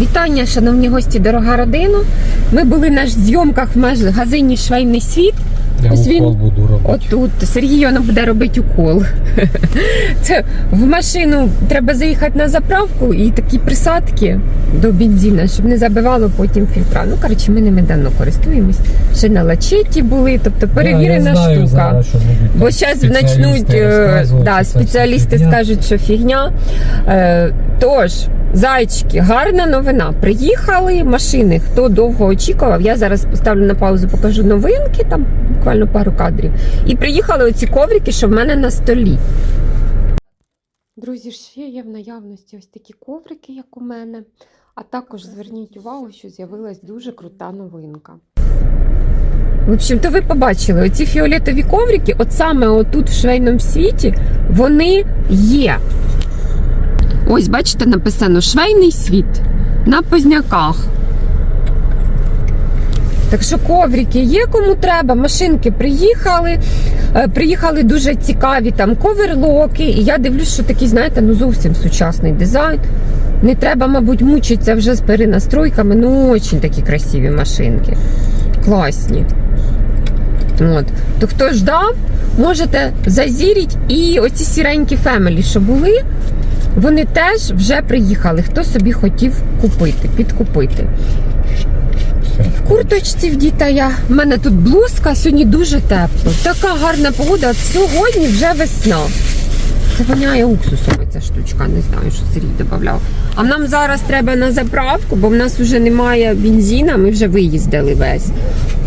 Вітання, шановні гості, дорога родина. Ми були на зйомках в магазині Швейний світ. Я Ось він укол буду робити. Отут Сергій воно буде робити укол. Це в машину треба заїхати на заправку і такі присадки до бензина, щоб не забивало потім фільтра. Ну, коротше, ми ними давно користуємось. Ще на лачеті були, тобто перевірена Да, я знаю штука. зараз, що будуть Бо там зараз спеціалісти почнуть е, розказувати, да, що це спеціалісти фігня. скажуть, що фігня. Е, Тож, зайчики, гарна новина. Приїхали машини. Хто довго очікував, я зараз поставлю на паузу, покажу новинки, там буквально пару кадрів. І приїхали оці коврики, що в мене на столі. Друзі, ще є в наявності ось такі коврики, як у мене. А також зверніть увагу, що з'явилась дуже крута новинка. В общем, то ви побачили, оці фіолетові коврики, от саме отут в швейному світі, вони є. Ось, бачите, написано швейний світ на позняках. Так що коврики є кому треба, машинки приїхали. Е, Приїхали дуже цікаві там коверлоки. І я дивлюсь, що такий, знаєте, ну зовсім сучасний дизайн. Не треба, мабуть, мучитися вже з перенастройками. Ну, дуже такі красиві машинки. Класні. От. То хто ждав, можете зазіріть. І оці сіренькі фемелі, що були, вони теж вже приїхали. Хто собі хотів купити, підкупити. В курточці в діта я. У мене тут блузка, сьогодні дуже тепло. Така гарна погода. Сьогодні вже весна. Це воняє уксусом ця штучка, не знаю, що Сергій додавав. А нам зараз треба на заправку, бо в нас вже немає бензина, ми вже виїздили весь.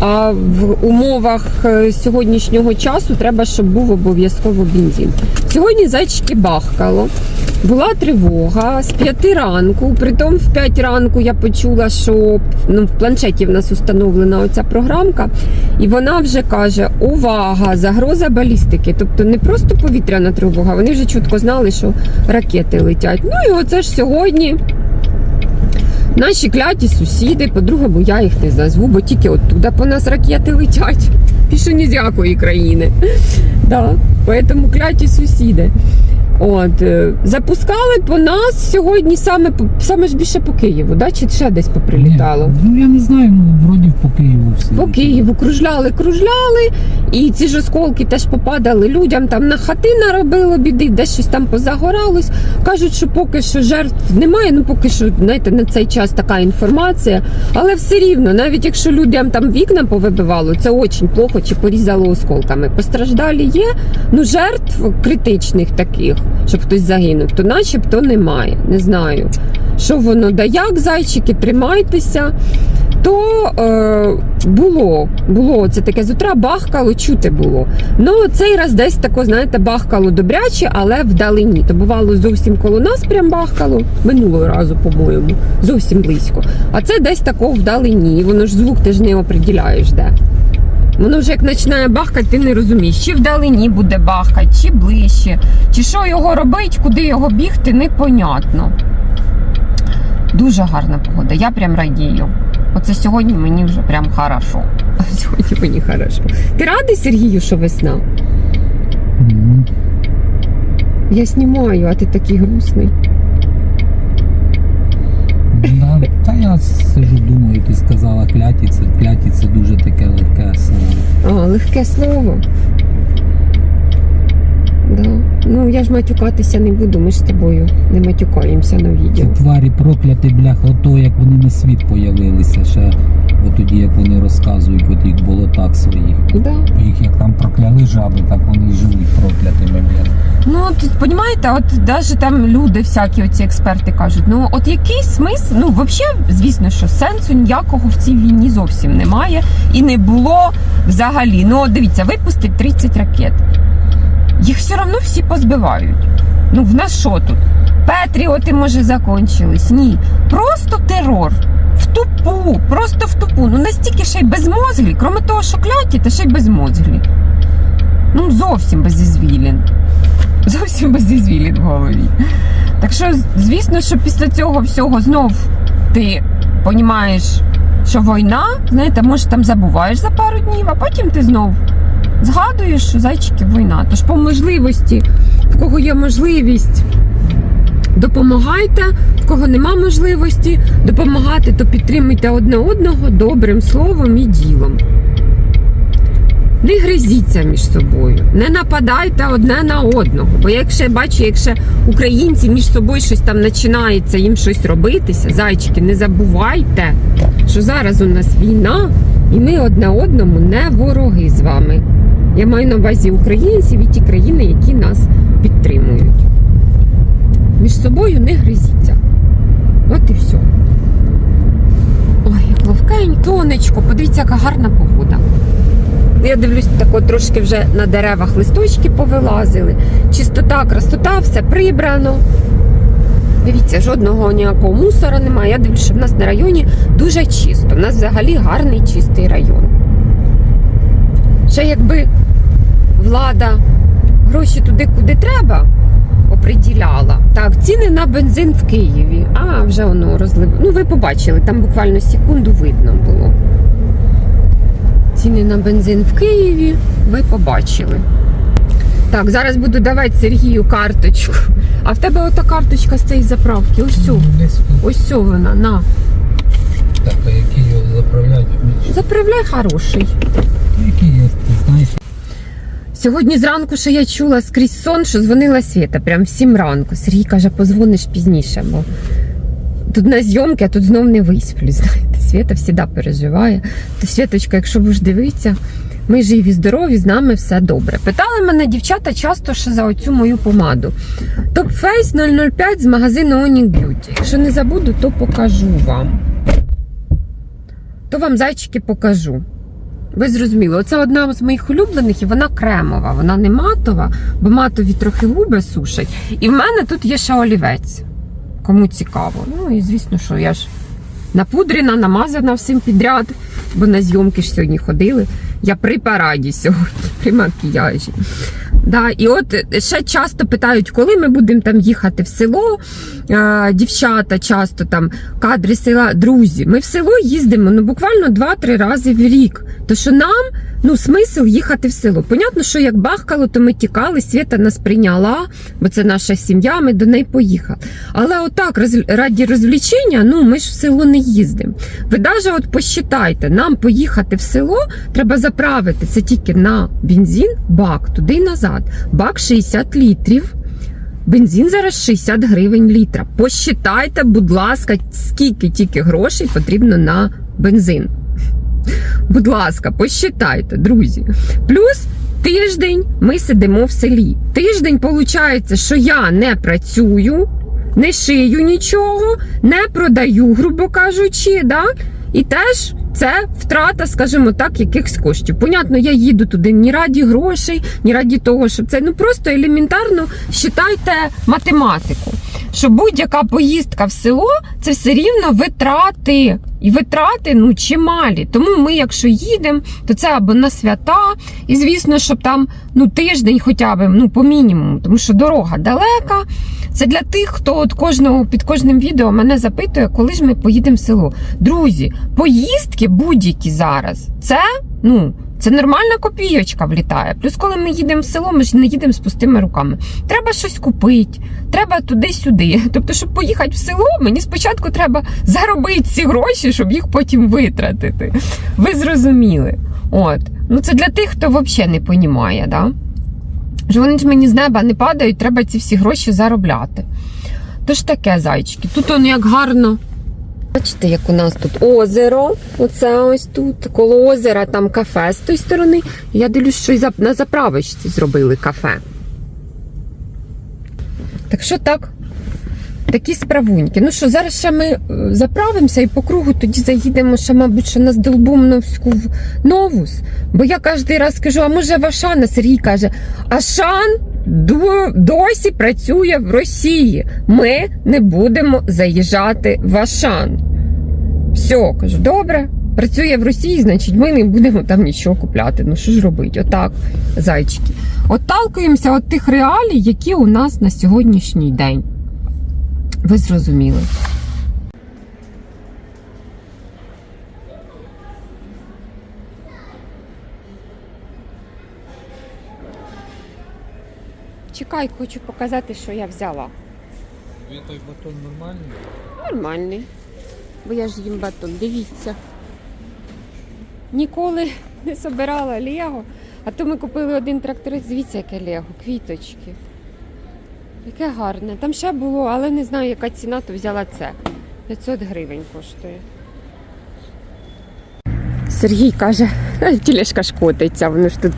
А в умовах е, сьогоднішнього часу треба, щоб був обов'язково бензин. Сьогодні зайчики бахкало. Була тривога з 5 ранку. Притом в 5 ранку я почула, що ну, в планшеті в нас установлена оця програмка, і вона вже каже: увага, загроза балістики. Тобто не просто повітряна тривога, вони вже чітко знали, що ракети летять. Ну і оце ж сьогодні. Наші кляті сусіди, по-друге, я їх не назву, бо тільки оттуда по нас ракети летять. Більше ні з якої країни. Да. Поэтому кляті сусіди. От, е, запускали по нас сьогодні саме, саме ж більше по Києву, да? чи ще десь поприлітало? Ні, Ну я не знаю, ну вроді по Києву все. По Києву кружляли, кружляли, і ці ж осколки теж попадали людям там на хати наробило біди, десь щось там позагоралось. Кажуть, що поки що жертв немає. Ну поки що, знаєте, на цей час така інформація. Але все рівно, навіть якщо людям там вікна повибивало, це дуже плохо чи порізало осколками. Постраждалі є, ну жертв критичних таких, щоб хтось загинув, то начебто немає. Не знаю. Що воно да як, зайчики, тримайтеся то е, було, було це таке з утра бахкало, чути було. Ну цей раз десь тако, знаєте, бахкало добряче, але вдалині. То бувало зовсім коло нас прям бахкало минулого разу, по-моєму, зовсім близько. А це десь тако вдалині. Воно ж звук ти ж не оприділяєш де. Воно вже як починає бахкати, ти не розумієш, чи вдалині буде бахкати, чи ближче, чи що його робить, куди його бігти, непонятно. Дуже гарна погода, я прям радію. Оце сьогодні мені вже прям хорошо. Сьогодні мені хорошо. Ти радий, Сергію, що весна? Мгм. Я знімаю, а ти такий грустний. Да, Та я сижу, думаю, ти сказала кляті, це кляті це дуже таке легке слово. А, легке слово. Да. Ну, я ж матюкатися не буду, ми ж з тобою не матюкаємося на Ці тварі прокляті, блях, ото як вони на світ появилися ще. Тоді, як вони розказують от їх болотах своїх. Да. Їх як там прокляли жаби, так вони й живуть проклятими, тут, понімаєте, от навіть там люди, всякі оці експерти кажуть, ну от який смисл, ну взагалі, звісно, що сенсу ніякого в цій війні зовсім немає і не було взагалі. Ну, от дивіться, випустить 30 ракет. Їх все одно всі позбивають. Ну, в нас що тут? Петріоти, може, закончились? Ні. Просто терор. В тупу, просто в тупу. Ну настільки ще й безмозглі, крім того, що кляті, та ще й безмозглі. Ну, зовсім без ізвілін. Зовсім без ізвілін в голові. Так що, звісно, що після цього всього знов ти розумієш, що війна, знаєте, може там забуваєш за пару днів, а потім ти знов згадуєш, що зайчиків війна. Тож по можливості, в кого є можливість, допомагайте, в кого нема можливості допомагати, то підтримуйте одне одного добрим словом і ділом. Не гризіться між собою, не нападайте одне на одного. Бо якщо бачу, якщо українці між собою щось там починається їм щось робитися, зайчики, не забувайте, що зараз у нас війна, і ми одне одному не вороги з вами. Я маю на увазі українців і ті країни, які нас підтримують. Між собою не гризіться. От і все. Ой, як тонечко, подивіться, яка гарна погода. Я дивлюсь, так от трошки вже на деревах листочки повилазили. Чистота, красота, все прибрано. Дивіться, жодного ніякого мусора немає. Я дивлюсь, що в нас на районі дуже чисто. У нас взагалі гарний чистий район. Ще якби влада гроші туди, куди треба, оприділяла. Так, ціни на бензин в Києві. А, вже воно розлив. Ну, ви побачили, там буквально секунду видно було. Ціни на бензин в Києві ви побачили. Так, зараз буду давати Сергію карточку. А в тебе ота карточка з цієї заправки. Ось цю. Ось цю вона, на. Так, а які його заправляють? Заправляй хороший. Які є, ти знаєш? Сьогодні зранку ще я чула скрізь сон, що дзвонила Свята, прям в сім ранку. Сергій каже, позвониш пізніше, бо тут на зйомки, а тут знов не висплю. Знаєте, Свята завжди переживає. То Святочка, якщо будеш дивитися, ми живі, здорові, з нами все добре. Питали мене дівчата часто ще за оцю мою помаду. Топ Face 005 з магазину Onic Beauty. Якщо не забуду, то покажу вам. То вам зайчики покажу. Ви зрозуміли, це одна з моїх улюблених, і вона кремова, вона не матова, бо матові трохи губи сушать. І в мене тут є ще олівець. Кому цікаво. Ну і звісно, що я ж напудрена, намазана всім підряд, бо на зйомки ж сьогодні ходили. Я при параді сьогодні, при макіяжі. Да, і от ще часто питають, коли ми будемо там їхати в село. Е, дівчата часто там кадри села. Друзі, ми в село їздимо ну буквально 2-3 рази в рік. То що нам ну смисл їхати в село. Понятно, що як бахкало, то ми тікали, Свята нас прийняла, бо це наша сім'я, ми до неї поїхали. Але отак, раді розвлічення, ну ми ж в село не їздимо. Ви навіть от посчитайте, нам поїхати в село треба заправити це тільки на бензин, бак туди і назад. Бак 60 літрів. Бензин зараз 60 гривень літра. Посчитайте, будь ласка, скільки тільки грошей потрібно на бензин. Будь ласка, посчитайте, друзі. Плюс тиждень ми сидимо в селі. Тиждень виходить, що я не працюю, не шию нічого, не продаю, грубо кажучи, да? і теж. Це втрата, скажімо так, якихось коштів. Понятно, я їду туди ні раді грошей, ні раді того, щоб це ну просто елементарно считайте математику. Що будь-яка поїздка в село це все рівно витрати. І витрати ну чималі. Тому ми, якщо їдемо, то це або на свята, і звісно, щоб там ну тиждень, хоча б ну по мінімуму, тому що дорога далека. Це для тих, хто от кожного під кожним відео мене запитує, коли ж ми поїдемо в село. Друзі, поїздки будь-які зараз. Це ну. Це нормальна копійочка влітає. Плюс, коли ми їдемо в село, ми ж не їдемо з пустими руками. Треба щось купити, треба туди-сюди. Тобто, щоб поїхати в село, мені спочатку треба заробити ці гроші, щоб їх потім витратити. Ви зрозуміли? От. Ну це для тих, хто взагалі не розуміє, да? що вони ж мені з неба не падають, треба ці всі гроші заробляти. Тож таке, зайчики. Тут он як гарно. Бачите, як у нас тут озеро. Оце ось тут. Коло озера там кафе з тої сторони. Я дивлюсь, що і на заправочці зробили кафе. Так що так. Такі справуньки. Ну що, зараз ще ми е, заправимося і по кругу тоді заїдемо ще, мабуть, що на Здолбумновську в Новус. Бо я кожен раз кажу, а може в Ашан? А Сергій каже, Ашан досі працює в Росії. Ми не будемо заїжджати в Ашан. Все, кажу, добре. Працює в Росії, значить, ми не будемо там нічого купляти. Ну що ж робити? Отак, зайчики. Отталкуємося від тих реалій, які у нас на сьогоднішній день. Ви зрозуміли. Чекай, хочу показати, що я взяла. Тобі той батон нормальний? Нормальний. Бо я ж їм батон, дивіться. Ніколи не собирала Лего. А то ми купили один тракторець, дивіться, яке Лего, квіточки. Яке гарне. Там ще було, але не знаю, яка ціна, то взяла це. 500 гривень коштує. Сергій каже, «Ай, тілешка ж воно ж тут.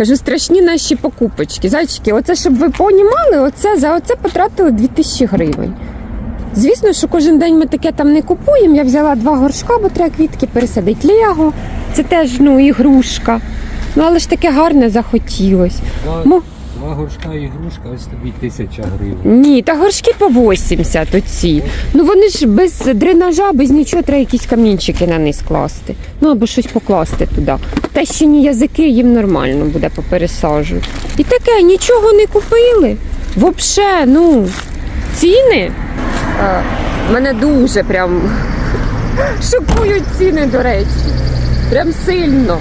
Кажу, страшні наші покупочки. Зайчики, оце щоб ви понімали, оце за оце потратили 2000 гривень. Звісно, що кожен день ми таке там не купуємо. Я взяла два горшка, бо треба квітки пересадити лего. Це теж ну, ігрушка. Ну, але ж таке гарне захотілось. Два, Мо- два горшка ігрушка, ось тобі тисяча гривень. Ні, та горшки по 80 оці. Ну вони ж без дренажа, без нічого треба якісь камінчики на них скласти. Ну або щось покласти туди. Тещині язики їм нормально буде попересаджувати. І таке, нічого не купили. Вообще, ну, ціни. Е, мене дуже прям шокують ціни, до речі. Прям сильно.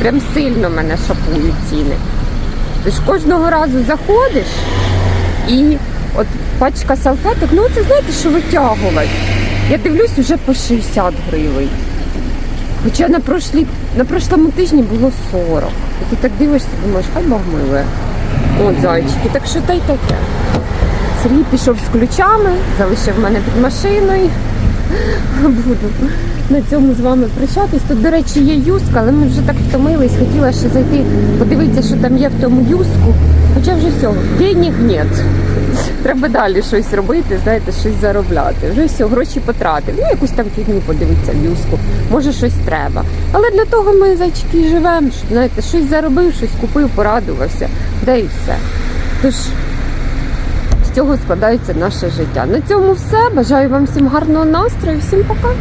Прям сильно мене шокують ціни. Ти ж кожного разу заходиш і от пачка салфеток, ну це знаєте, що витягувати. Я дивлюсь вже по 60 гривень. Хоча на, прошлі, на прошлому тижні було 40. І ти так дивишся, думаєш, хай Бог. От зайчики, так що та й таке. Сергій пішов з ключами, залишив мене під машиною. Буду на цьому з вами прощатись. Тут, до речі, є юска, але ми вже так втомились. Хотіла ще зайти, подивитися, що там є в тому юску. Хоча вже все, денег нет. Треба далі щось робити, знаєте, щось заробляти. Вже все, гроші потратив. Ну, якусь там фігню подивитися в юску. Може, щось треба. Але для того ми зайчики живемо. Знаєте, щось заробив, щось купив, порадувався. Де і все. Тож цього складається наше життя. На цьому все. Бажаю вам всім гарного настрою. Всім пока.